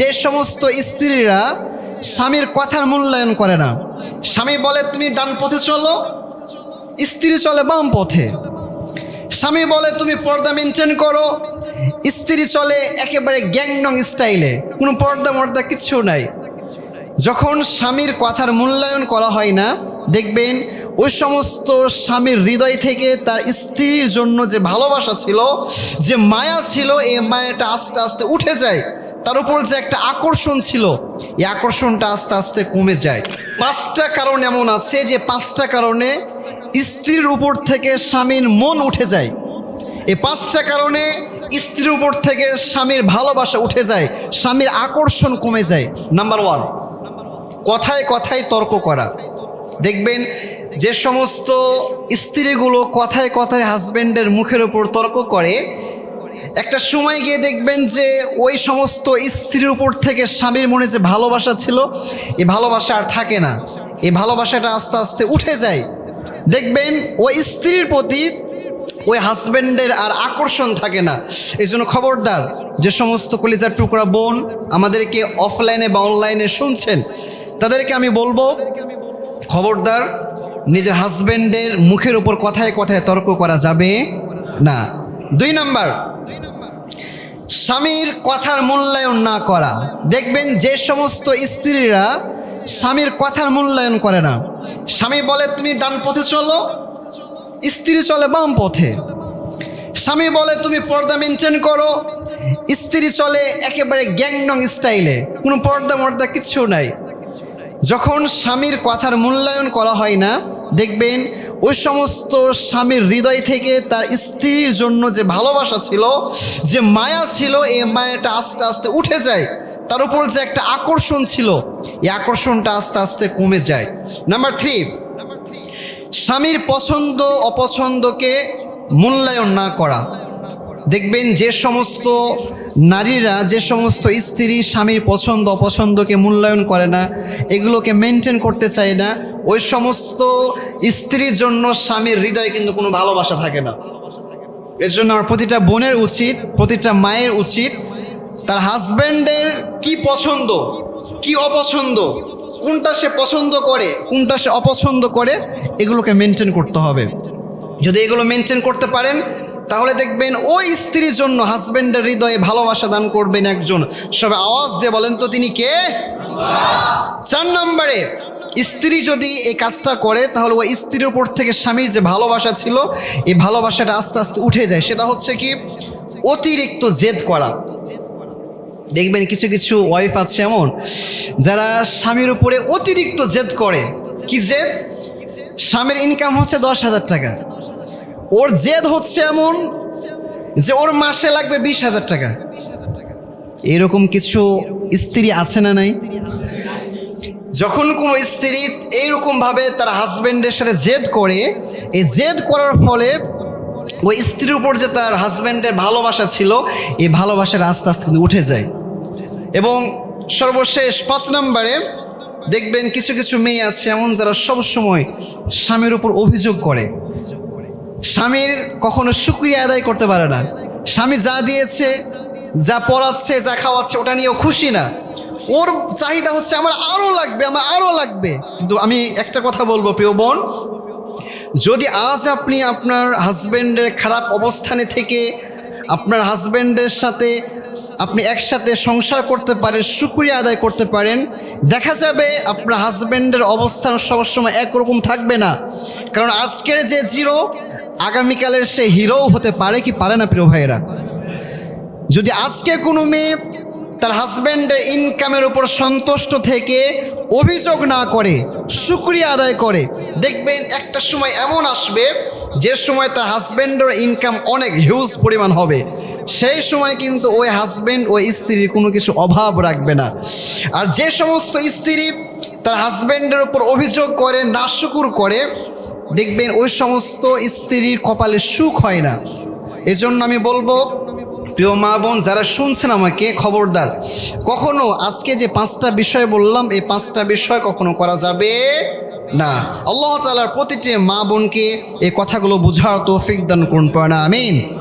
যে সমস্ত স্ত্রীরা স্বামীর কথার মূল্যায়ন করে না। স্বামী বলে, তুমি ডান পথে চলো, স্ত্রী চলে বাম পথে। স্বামী বলে, তুমি পর্দা মেনটেন করো, স্ত্রী চলে একেবারে গ্যাংনং স্টাইলে কোনো পর্দা মর্দা কিচ্ছু নাই। যখন স্বামীর কথার মূল্যায়ন করা হয় না, দেখবেন ওই সমস্ত স্বামীর হৃদয় থেকে তার স্ত্রীর জন্য যে ভালোবাসা ছিল, যে মায়া ছিল, এই মায়াটা আস্তে আস্তে উঠে যায়। তার উপর যে একটা আকর্ষণ ছিল, এই আকর্ষণটা আস্তে আস্তে কমে যায়। পাঁচটা কারণ এমন আছে যে পাঁচটা কারণে স্ত্রীর উপর থেকে স্বামীর মন উঠে যায়। এই পাঁচটা কারণে স্ত্রীর উপর থেকে স্বামীর ভালোবাসা উঠে যায়, স্বামীর আকর্ষণ কমে যায়। নাম্বার ওয়ান কথায় কথায় তর্ক করা। দেখবেন যে সমস্ত স্ত্রীগুলো কথায় কথায় হাজবেন্ডের মুখের উপর তর্ক করে একটা সময় গিয়ে দেখবেন যে ওই সমস্ত স্ত্রীর উপর থেকে স্বামীর মনে যে ভালোবাসা ছিল, এই ভালোবাসা আর থাকে না। এই ভালোবাসাটা আস্তে আস্তে উঠে যায়। দেখবেন ওই স্ত্রীর প্রতি ওই হাজব্যান্ডের আর আকর্ষণ থাকে না। এই জন্য খবরদার, যে সমস্ত কলিজার টুকরা বোন আমাদেরকে অফলাইনে বা অনলাইনে শুনছেন, তাদেরকে আমি বলব, খবরদার, নিজের হাজব্যান্ডের মুখের উপর কথায় কথায় তর্ক করা যাবে না। দুই নাম্বার স্বামীর কথার মূল্যায়ন না করা। দেখবেন যে সমস্ত স্ত্রীরা স্বামীর কথার মূল্যায়ন করে না। স্বামী বলে, তুমি ডান পথে চলো, স্ত্রী চলে বাম পথে। স্বামী বলে, তুমি পর্দা মেনটেন করো। স্ত্রী চলে একেবারে গ্যাংনং স্টাইলে। কোনো পর্দা মর্দা কিছু নাই। যখন স্বামীর কথার মূল্যায়ন করা হয় না, দেখবেন ওই সমস্ত স্বামীর হৃদয় থেকে তার স্ত্রীর জন্য যে ভালোবাসা ছিল, যে মায়া ছিল, এই মায়াটা আস্তে আস্তে উঠে যায়। তার উপর যে একটা আকর্ষণ ছিল, এই আকর্ষণটা আস্তে আস্তে কমে যায়। নাম্বার থ্রি স্বামীর পছন্দ, অপছন্দকে মূল্যায়ন না করা। দেখবেন যে সমস্ত নারীরা, যে সমস্ত স্ত্রী, স্বামীর পছন্দ, অপছন্দকে মূল্যায়ন করে না, এগুলোকে মেনটেন করতে চায় না, ওই সমস্ত স্ত্রীর জন্য স্বামীর হৃদয়ে কিন্তু কোনো ভালোবাসা থাকে না। এর জন্য আমার প্রতিটা বোনের উচিত, প্রতিটা মায়ের উচিত, তার হাজব্যান্ডের কি পছন্দ, কি অপছন্দ, কোনটা সে পছন্দ করে, কোনটা সে অপছন্দ করে, এগুলোকে মেনটেন করতে হবে। যদি এগুলো মেনটেন করতে পারেন তাহলে দেখবেন ওই স্ত্রীর জন্য হাজব্যান্ডের হৃদয়ে ভালোবাসা দান করবেন একজন। সবে আওয়াজ দিয়ে বলেন তো তিনি কে? চার নম্বরে, স্ত্রী যদি এই কাজটা করে, তাহলে ওই স্ত্রীর উপর থেকে স্বামীর যে ভালোবাসা ছিল, এই ভালোবাসাটা আস্তে আস্তে উঠে যায়। সেটা হচ্ছে কি? অতিরিক্ত জেদ করা। দেখবেন কিছু কিছু ওয়াইফ আছে এমন, যারা স্বামীর উপরে অতিরিক্ত জেদ করে। কি জেদ? স্বামীর ইনকাম হচ্ছে দশ হাজার টাকা। ওর জেদ হচ্ছে এমন যে ওর মাসে লাগবে বিশ হাজার টাকা। এরকম কিছু স্ত্রী আছে না নাই? যখন কোনো স্ত্রী এইরকমভাবে তার হাজব্যান্ডের সাথে জেদ করে, এই জেদ করার ফলে ওই স্ত্রীর উপর যে তার হাজব্যান্ডের ভালোবাসা ছিল, এই ভালোবাসার আস্তে আস্তে কিন্তু উঠে যায়। এবং সর্বশেষ পাঁচ নম্বরে দেখবেন কিছু কিছু মেয়ে আছে এমন যারা সবসময় স্বামীর উপর অভিযোগ করে। স্বামীর কখনো সুক্রিয়া আদায় করতে পারে না। স্বামী যা দিয়েছে, যা পড়াচ্ছে, যা খাওয়াচ্ছে, ওটা নিয়েও খুশি না। ওর চাহিদা হচ্ছে আমার আরও লাগবে, আমার আরও লাগবে। কিন্তু আমি একটা কথা বলব, প্রিয় বোন, যদি আজ আপনি আপনার হাজব্যান্ডের খারাপ অবস্থানে থেকে আপনার হাজব্যান্ডের সাথে আপনি একসাথে সংসার করতে পারেন সুক্রিয়া আদায় করতে পারেন, দেখা যাবে আপনার হাজব্যান্ডের অবস্থান সবসময় একরকম থাকবে না। কারণ আজকের যে জিরো আগামীকালের সে হিরোও হতে পারে কি পারে না, প্রিয় ভাইয়েরা? যদি আজকে কোনো মেয়ে তার হাজব্যান্ডের ইনকামের উপর সন্তুষ্ট থেকে অভিযোগ না করে সুক্রিয়া আদায় করে, দেখবেন একটা সময় এমন আসবে, যে সময় তার হাজব্যান্ডের ইনকাম অনেক হিউজ পরিমাণ হবে। সেই সময় কিন্তু ওই হাজব্যান্ড ওই স্ত্রীর কোনো কিছু অভাব রাখবে না। আর যে সমস্ত স্ত্রী তার হাজব্যান্ডের উপর অভিযোগ করে, নাশুকুর করে দেখবেন ওই সমস্ত স্ত্রীর কপালে সুখ হয় না। এজন্য আমি বলব, প্রিয় মা বোন, যারা শুনছেন আমাকে, খবরদার, কখনো আজকে যে পাঁচটা বিষয় বললাম, এই পাঁচটা বিষয় কখনো করা যাবে না। আল্লাহ তালার প্রতিটি মা বোনকে এই কথাগুলো বুঝার তৌফিক দান করুন না, আমিন।